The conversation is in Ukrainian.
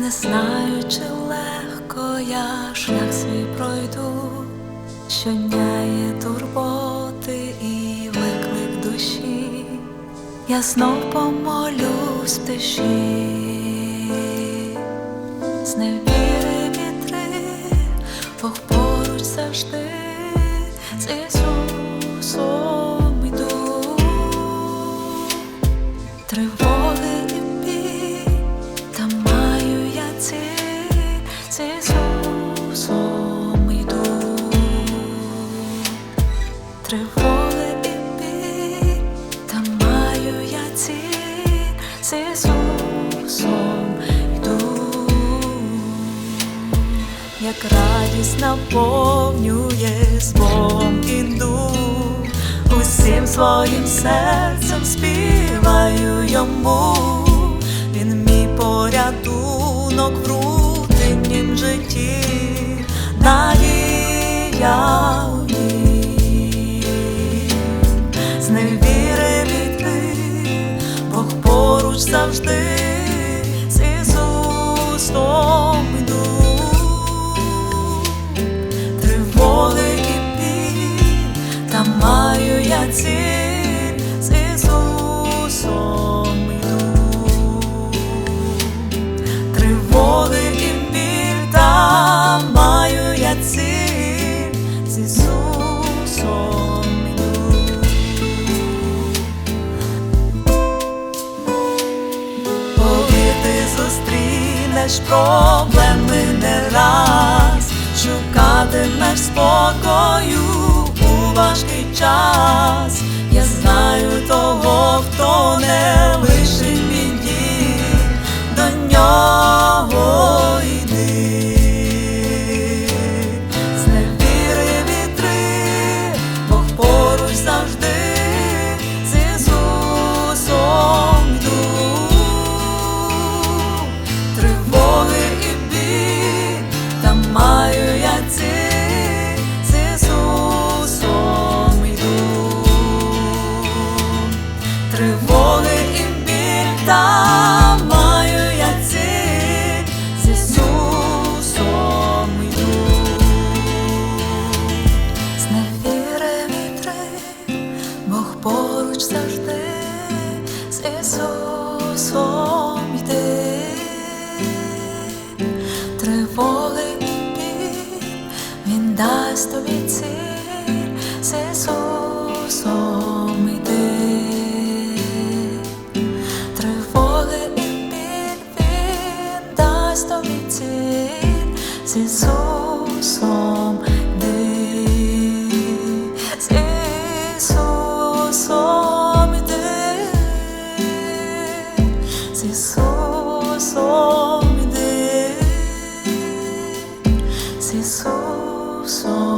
Не знаю, чи легко я шлях свій пройду, щодня є турботи і виклик душі, я знов помолюсь в тиші, з невіри вітри, Бог поруч завжди з йду, як радість наповнює з Богом іду, усім своїм серцем співаю йому, він мій порятунок в рутиннім житті, надія завжди з Ісусом йду, тривоги і пі, та маю я ціль проблеми не раз, шукатимеш спокою у важкий час. Я знаю того, хто не лишить біді, до нього йди. З невіри вітри, Бог поруч завжди, поруч завжди, з Ісусом йди, тривоги і біль, Він дасть тобі ціль, Se sou. só me se só, só.